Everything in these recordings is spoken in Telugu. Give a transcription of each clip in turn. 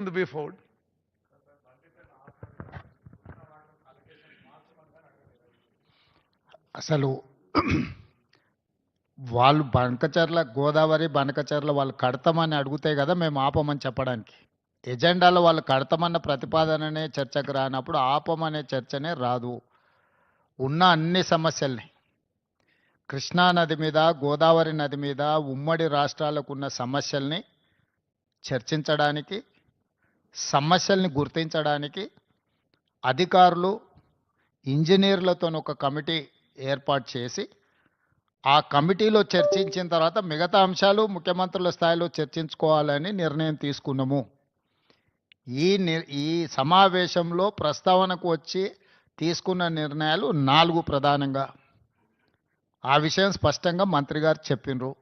the way forward. అసలు వాళ్ళు బనకచర్ల గోదావరి బనకచర్ల వాళ్ళు కడతామని అడిగితే కదా మేము ఆపమని చెప్పడానికి. ఎజెండాలో వాళ్ళు కడతామన్న ప్రతిపాదననే చర్చకు రానప్పుడు ఆపమనే చర్చనే రాదు. ఉన్న అన్ని సమస్యల్ని. కృష్ణా నది మీద గోదావరి నది మీద ఉమ్మడి రాష్ట్రాలకు ఉన్న సమస్యల్ని చర్చించడానికి సమస్యల్ని గుర్తించడానికి అధికారులు ఇంజనీర్లతో ఒక కమిటీ ఏర్పాటు చేసి ఆ కమిటీలో చర్చించిన తర్వాత మిగతా అంశాలు ముఖ్యమంత్రుల స్థాయిలో చర్చించుకోవాలని నిర్ణయం తీసుకున్నాము. ఈ ని- ఈ సమావేశంలో ప్రస్తావనకు వచ్చి తీసుకున్న నిర్ణయాలు నాలుగు ప్రధానంగా. ఆ విషయం స్పష్టంగా మంత్రి గారు చెప్పినరు.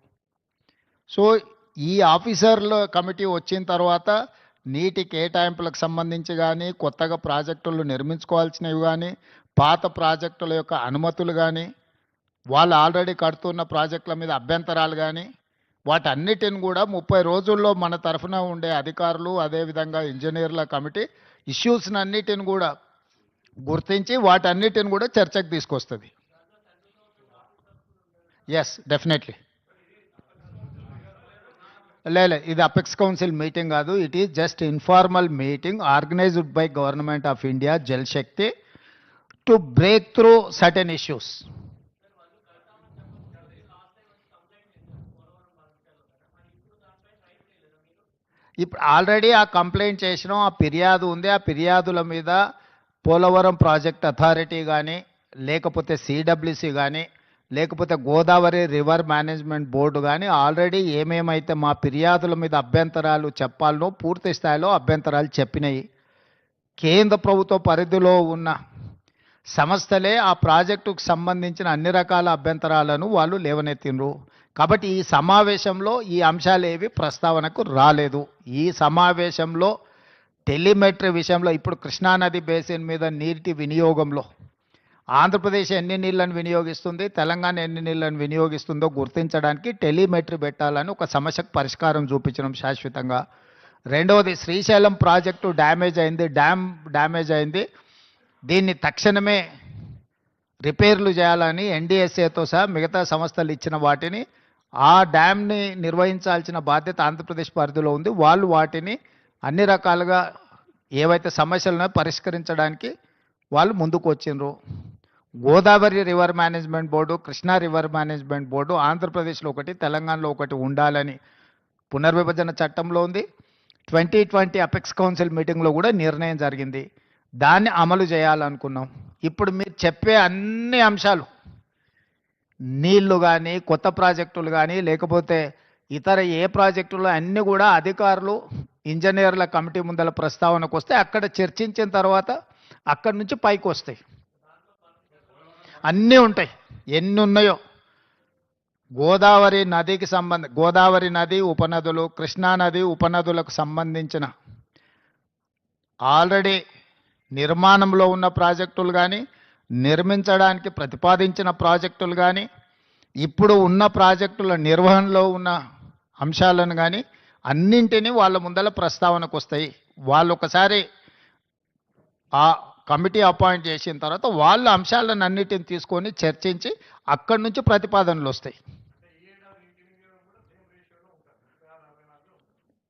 సో ఈ ఆఫీసర్ల కమిటీ వచ్చిన తర్వాత నీటి కేటాయింపులకు సంబంధించి కానీ కొత్తగా ప్రాజెక్టులు నిర్మించుకోవాల్సినవి కానీ పాత ప్రాజెక్టుల యొక్క అనుమతులు కానీ వాళ్ళు ఆల్రెడీ కడుతున్న ప్రాజెక్టుల మీద అభ్యంతరాలు కానీ వాటన్నిటిని కూడా ముప్పై రోజుల్లో మన తరఫున ఉండే అధికారులు అదేవిధంగా ఇంజనీర్ల కమిటీ ఇష్యూస్ని అన్నిటిని కూడా గుర్తించి వాటన్నిటిని కూడా చర్చకు తీసుకొస్తుంది. ఎస్ డెఫినెట్లీ లేదు ఇది అపెక్స్ కౌన్సిల్ మీటింగ్ కాదు. It is just informal meeting organised by government of India Jal Shakti to break through certain issues ఇప్పుడు ఆల్రెడీ ఆ కంప్లైంట్ చేసినాం ఆ ఫిర్యాదు ఉంది. ఆ ఫిర్యాదుల మీద పోలవరం ప్రాజెక్ట్ అథారిటీ కానీ లేకపోతే సిడబ్ల్యూసి కానీ లేకపోతే గోదావరి రివర్ మేనేజ్మెంట్ బోర్డు కానీ ఆల్రెడీ ఏమేమైతే మా ఫిర్యాదుల మీద అభ్యంతరాలు చెప్పాలనో పూర్తి స్థాయిలో అభ్యంతరాలు చెప్పినాయి. కేంద్ర ప్రభుత్వ పరిధిలో ఉన్న సంస్థలే ఆ ప్రాజెక్టుకు సంబంధించిన అన్ని రకాల అభ్యంతరాలను వాళ్ళు లేవనెత్తిండ్రు. కాబట్టి ఈ సమావేశంలో ఈ అంశాలు ఏవి ప్రస్తావనకు రాలేదు. ఈ సమావేశంలో టెలిమెట్రీ విషయంలో ఇప్పుడు కృష్ణానది బేసిన్ మీద నీటి వినియోగంలో ఆంధ్రప్రదేశ్ ఎన్ని నీళ్ళను వినియోగిస్తుంది తెలంగాణ ఎన్ని నీళ్ళను వినియోగిస్తుందో గుర్తించడానికి టెలిమెట్రీ పెట్టాలని ఒక సమస్యకు పరిష్కారం చూపించడం శాశ్వతంగా. రెండవది శ్రీశైలం ప్రాజెక్టు డ్యామేజ్ అయింది డ్యామ్ డ్యామేజ్ అయింది. దీన్ని తక్షణమే రిపేర్లు చేయాలని ఎన్డీఎస్ఏతో సహా మిగతా సంస్థలు ఇచ్చిన వాటిని ఆ డ్యామ్ని నిర్వహించాల్సిన బాధ్యత ఆంధ్రప్రదేశ్ పరిధిలో ఉంది. వాళ్ళు వాటిని అన్ని రకాలుగా ఏవైతే సమస్యలను పరిష్కరించడానికి వాళ్ళు ముందుకు వచ్చిండ్రు. Godavari river management board Krishna river management board ఆంధ్రప్రదేశ్లో ఒకటి తెలంగాణలో ఒకటి ఉండాలని పునర్విభజన చట్టంలో ఉంది. ట్వంటీ ట్వంటీ అపెక్స్ కౌన్సిల్ మీటింగ్లో కూడా నిర్ణయం జరిగింది. దాన్ని అమలు చేయాలనుకున్నాం. ఇప్పుడు మీరు చెప్పే అన్ని అంశాలు నీళ్ళు కానీ కొత్త ప్రాజెక్టులు కానీ లేకపోతే ఇతర ఏ ప్రాజెక్టులు అన్నీ కూడా అధికారులు ఇంజనీర్ల కమిటీ ముందల ప్రస్తావనకు వస్తే అక్కడ చర్చించిన తర్వాత అక్కడి నుంచి పైకి వస్తాయి. అన్నీ ఉంటాయి. ఎన్ని ఉన్నాయో. గోదావరి నదికి సంబంధ గోదావరి నది ఉపనదులు కృష్ణా నది ఉపనదులకు సంబంధించిన ఆల్రెడీ నిర్మాణంలో ఉన్న ప్రాజెక్టులు కానీ నిర్మించడానికి ప్రతిపాదించిన ప్రాజెక్టులు కానీ ఇప్పుడు ఉన్న ప్రాజెక్టుల నిర్వహణలో ఉన్న అంశాలను కానీ అన్నింటినీ వాళ్ళ ముందల ప్రస్తావనకు వస్తాయి వాళ్ళు ఒకసారి ఆ కమిటీ అపాయింట్ చేసిన తర్వాత వాళ్ళ అంశాలను అన్నిటిని తీసుకొని చర్చించి అక్కడి నుంచి ప్రతిపాదనలు వస్తాయి.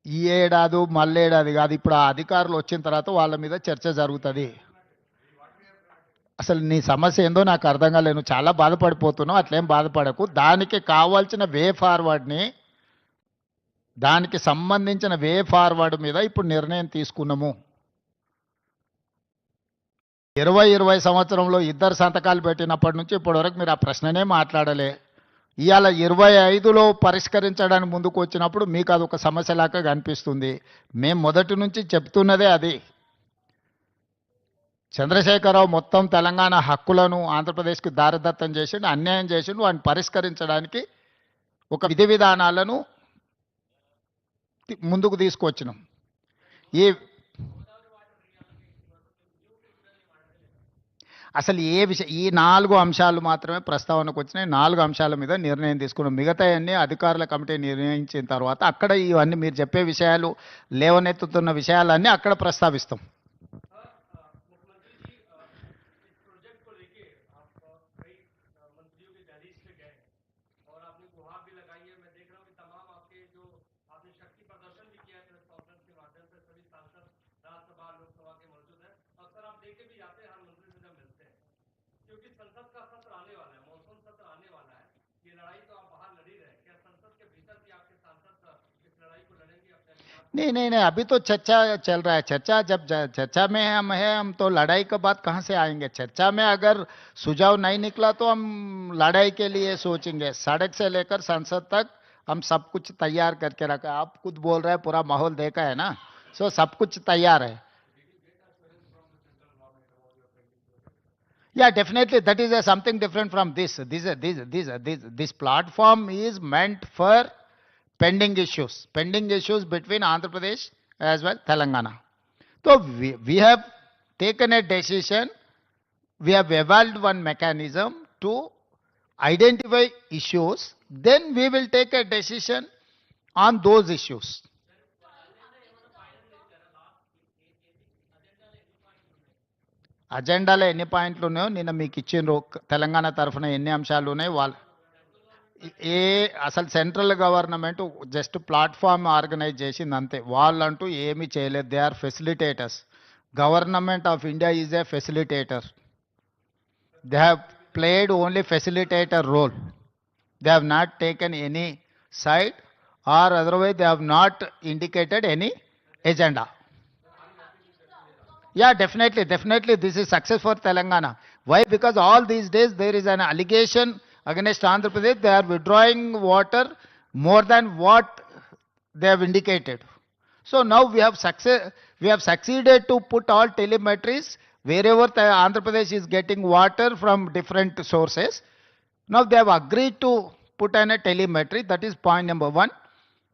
ఈ ఏడాది మళ్ళేడాది కాదు ఇప్పుడు ఆ అధికారులు వచ్చిన తర్వాత వాళ్ళ మీద చర్చ జరుగుతుంది. అసలు నీ సమస్య ఏందో నాకు అర్థం కాలేదు. చాలా బాధపడిపోతున్నావు అట్లేం బాధపడకు. దానికి కావాల్సిన వే ఫార్వర్డ్ని దానికి సంబంధించిన వే ఫార్వర్డ్ మీద ఇప్పుడు నిర్ణయం తీసుకున్నాము. ఇరవై ఇరవై సంవత్సరంలో ఇద్దరు సంతకాలు పెట్టినప్పటి నుంచి ఇప్పటివరకు మీరు ఆ ప్రశ్ననే మాట్లాడలే. ఇవాళ ఇరవై ఐదులో పరిష్కరించడానికి ముందుకు వచ్చినప్పుడు మీకు అది ఒక సమస్యలాగా కనిపిస్తుంది. మేము మొదటి నుంచి చెప్తున్నదే అది. చంద్రశేఖరరావు మొత్తం తెలంగాణ హక్కులను ఆంధ్రప్రదేశ్కి దారదత్తం చేసిండు అన్యాయం చేసిండు వాటిని పరిష్కరించడానికి ఒక విధి విధానాలను ముందుకు తీసుకొచ్చినాం. ఈ అసలు ఏ విష ఈ నాలుగు అంశాలు మాత్రమే ప్రస్తావనకు వచ్చినాయి. నాలుగు అంశాల మీద నిర్ణయం తీసుకున్నాం. మిగతాయన్నీ అధికారుల కమిటీ నిర్ణయించిన తర్వాత అక్కడ ఇవన్నీ మీరు చెప్పే విషయాలు లేవనెత్తుతున్న విషయాలన్నీ అక్కడ ప్రస్తావిస్తాం. नहीं नहीं नहीं अभी तो चर्चा चल रहा है चर्चा जब चर्चा में हम है हम तो लड़ाई के बाद कहाँ से आएँगे चर्चा में अगर सुझाव नहीं निकला तो हम लड़ाई के लिए सोचेंगे सड़क से लेकर संसद तक हम सब कुछ तैयार करके रखा आप खुद बोल रहे हैं पूरा माहौल देखा है ना सो सब कुछ तैयार है Yeah, definitely. That is a something different from this. This, this, this, this, this platform is meant for pending issues, pending issues between Andhra Pradesh as well Telangana. So we, we have taken a decision. We have evolved one mechanism to identify issues. Then we will take a decision on those issues. అజెండాలో ఎన్ని పాయింట్లు ఉన్నాయో నిన్న మీకు ఇచ్చిండ్రు తెలంగాణ తరఫున ఎన్ని అంశాలు ఉన్నాయి వాళ్ళ ఏ అసలు central government just platform organise చేసింది అంతే వాళ్ళంటూ ఏమీ చేయలేదు they are facilitators government of India is a facilitator they have played only facilitator role they have not taken any side or otherwise they have not indicated any agenda Yeah, definitely, definitely. This is success for Telangana. Why? Because all these days there is an allegation against Andhra Pradesh. They are withdrawing water more than what they have indicated. So now we have success. We have succeeded to put all telemetries wherever the Andhra Pradesh is getting water from different sources. Now they have agreed to put in a telemetry. That is point number one.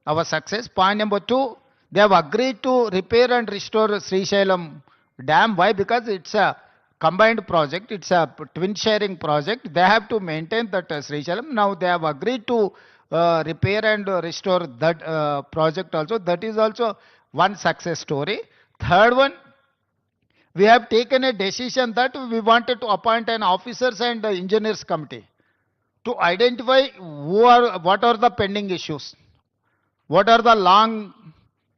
Our success. Point number two. They have agreed to repair and restore Sri Shailam dam. Why? Because it's a combined project. It's a twin sharing project. They have to maintain that uh, Sri Shailam. Now they have agreed to uh, repair and restore that uh, project also. That is also one success story. Third one, we have taken a decision that we wanted to appoint an officers and engineers committee to identify who are what are the pending issues what are the long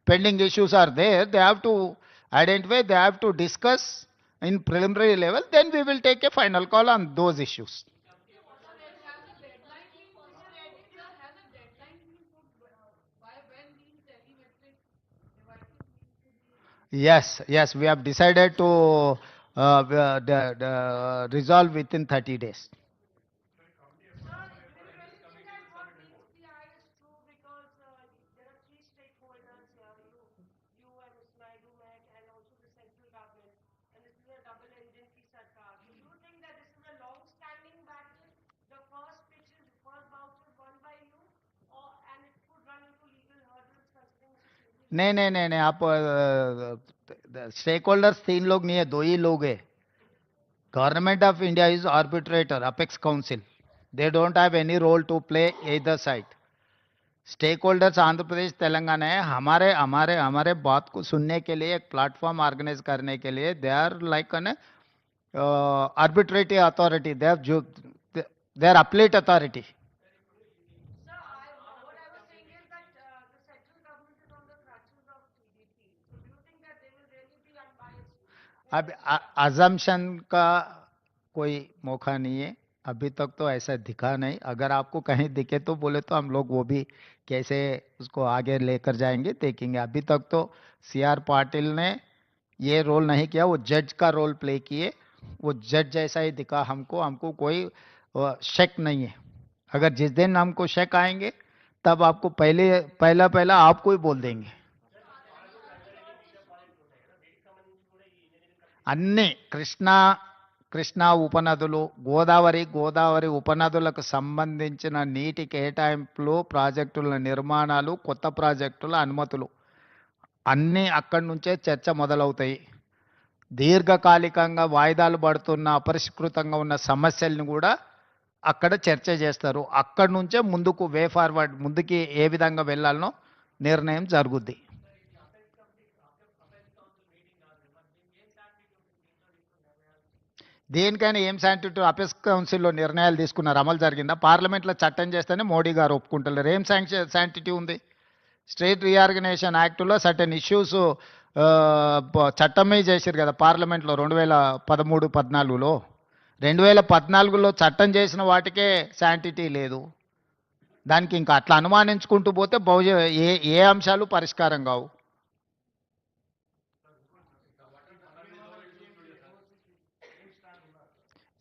pending issues are there they have to identify they have to discuss in preliminary level then we will take a final call on those issues. Yes yes we have decided to uh, uh, the, the resolve within 30 days नहीं नहीं नहीं नहीं, आप स्टेक होल्डर्स तीन लोग नहीं है, दो ही लोग है। Government of India is arbitrator apex council they don't have any role to play इधर side stakeholders Andhra Pradesh Telangana है। हमारे हमारे हमारे बात को सुनने के लिए, एक प्लेटफॉर्म ऑर्गेनाइज करने के लिए they are like an arbitrative authority they are जो दे आर अपलेट अथॉरिटी अब अजम्पशन का कोई मौका नहीं है। अभी तक तो ऐसा दिखा नहीं। अगर आपको कहीं दिखे तो बोले तो हम लोग वो भी कैसे उसको आगे लेकर जाएँगे, देखेंगे। अभी तक तो सी आर पाटिल ने ये रोल नहीं किया, वो जज का रोल प्ले किए। वो जज जैसा ही दिखा हमको। हमको कोई शक नहीं है। अगर जिस दिन हमको शक आएँगे, तब आपको पहले पहला पहला आपको ही बोल देंगे। అన్ని కృష్ణా కృష్ణా ఉపనదులు గోదావరి గోదావరి ఉపనదులకు సంబంధించిన నీటి కేటాయింపులు ప్రాజెక్టుల నిర్మాణాలు కొత్త ప్రాజెక్టుల అనుమతులు. అన్నీ అక్కడి నుంచే చర్చ మొదలవుతాయి. దీర్ఘకాలికంగా వాయిదాలు పడుతున్న అపరిష్కృతంగా ఉన్న సమస్యల్ని కూడా అక్కడ చర్చ చేస్తారు. అక్కడి నుంచే ముందుకు వే ఫార్వర్డ్ ముందుకి ఏ విధంగా వెళ్ళాలనో నిర్ణయం జరుగుద్ది. దేనికైనా ఏం శాంటిటీ అపెస్ కౌన్సిల్లో నిర్ణయాలు తీసుకున్నారు అమలు జరిగిందా? పార్లమెంట్లో చట్టం చేస్తేనే మోడీ గారు ఒప్పుకుంటలేరు. ఏం శాంక్షన్ శాంటిటీ ఉంది? స్టేట్ రీఆర్గనైజేషన్ యాక్ట్లో సర్టెన్ ఇష్యూస్ చట్టమే చేశారు కదా పార్లమెంట్లో రెండు వేల పదమూడు పద్నాలుగులో. రెండు వేల పద్నాలుగులో చట్టం చేసిన వాటికే శాంటిటీ లేదు. దానికి ఇంకా అట్లా అనుమానించుకుంటూ పోతే బహుజ ఏ ఏ అంశాలు పరిష్కారం కావు.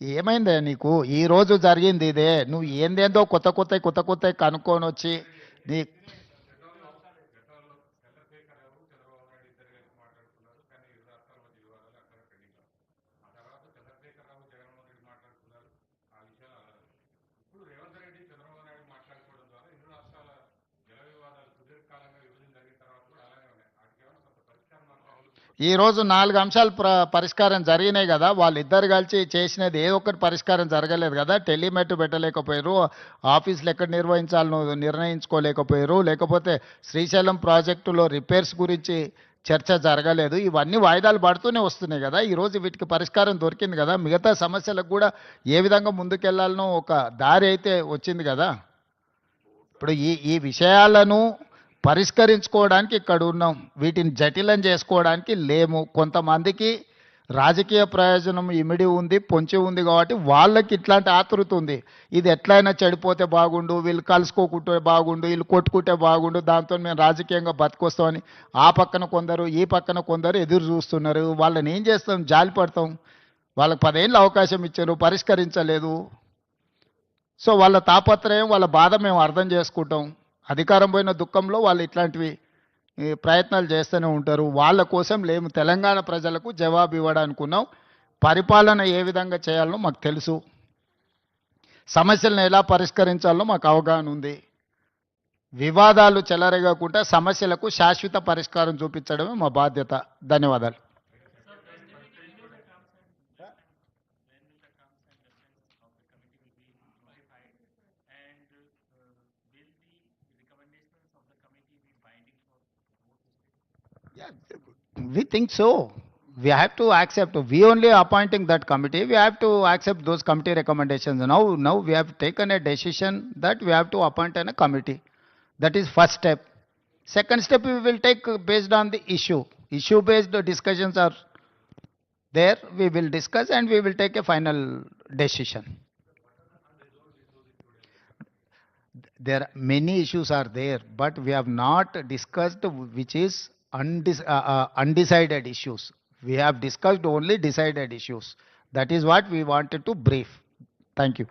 ఏమైందే నీకు? ఈరోజు జరిగింది ఇదే. నువ్వు ఏందేందో కొత్త కొత్త కొత్త కొత్త కనుక్కొని వచ్చి నీ ఈరోజు నాలుగు అంశాలు ప్ర పరిష్కారం జరిగినాయి కదా. వాళ్ళిద్దరు కలిసి చేసినది ఏ ఒక్కటి పరిష్కారం జరగలేదు కదా. టెలిమెట్ పెట్టలేకపోయారు. ఆఫీసులు ఎక్కడ నిర్వహించాలనో నిర్ణయించుకోలేకపోయారు. లేకపోతే శ్రీశైలం ప్రాజెక్టులో రిపేర్స్ గురించి చర్చ జరగలేదు. ఇవన్నీ వాయిదాలు పడుతూనే వస్తున్నాయి కదా. ఈరోజు వీటికి పరిష్కారం దొరికింది కదా. మిగతా సమస్యలకు కూడా ఏ విధంగా ముందుకెళ్ళాలనో ఒక దారి అయితే వచ్చింది కదా. ఇప్పుడు ఈ ఈ విషయాలను పరిష్కరించుకోవడానికి ఇక్కడ ఉన్నాం. వీటిని జటిలం చేసుకోవడానికి లేము. కొంతమందికి రాజకీయ ప్రయోజనం ఇమిడి ఉంది పొంచి ఉంది కాబట్టి వాళ్ళకి ఇట్లాంటి ఆతృత ఉంది. ఇది ఎట్లయినా చెడిపోతే బాగుండు వీళ్ళు కలుసుకోకుంటే బాగుండు వీళ్ళు కొట్టుకుంటే బాగుండు దాంతో మేము రాజకీయంగా బతికొస్తామని ఆ పక్కన కొందరు ఈ పక్కన కొందరు ఎదురు చూస్తున్నారు. వాళ్ళని ఏం చేస్తాం? జాలి పడతాం. వాళ్ళకి పదేళ్ళు అవకాశం ఇచ్చారు పరిష్కరించలేదు. సో వాళ్ళ తాపత్రయం వాళ్ళ బాధ మేము అర్థం చేసుకుంటాం. అధికారం పోయిన దుఃఖంలో వాళ్ళు ఇట్లాంటివి ప్రయత్నాలు చేస్తూనే ఉంటారు. వాళ్ళ కోసం లేము తెలంగాణ ప్రజలకు జవాబు ఇవ్వడానుకున్నాం పరిపాలన ఏ విధంగా చేయాలనో మాకు తెలుసు. సమస్యలను ఎలా పరిష్కరించాలో మాకు అవగాహన ఉంది. వివాదాలు చెలరేగకుండా సమస్యలకు శాశ్వత పరిష్కారం చూపించడమే మా బాధ్యత. ధన్యవాదాలు. We think so. We have to accept. We only appointing that committee. We have to accept those committee recommendations. Now, now we have taken a decision that we have to appoint a committee. That is first step. Second step we will take based on the issue. Issue based discussions are there. We will discuss and we will take a final decision. there are many issues are there but we have not discussed which is undis- uh, uh, undecided issues. We have discussed only decided issues. That is what we wanted to brief. Thank you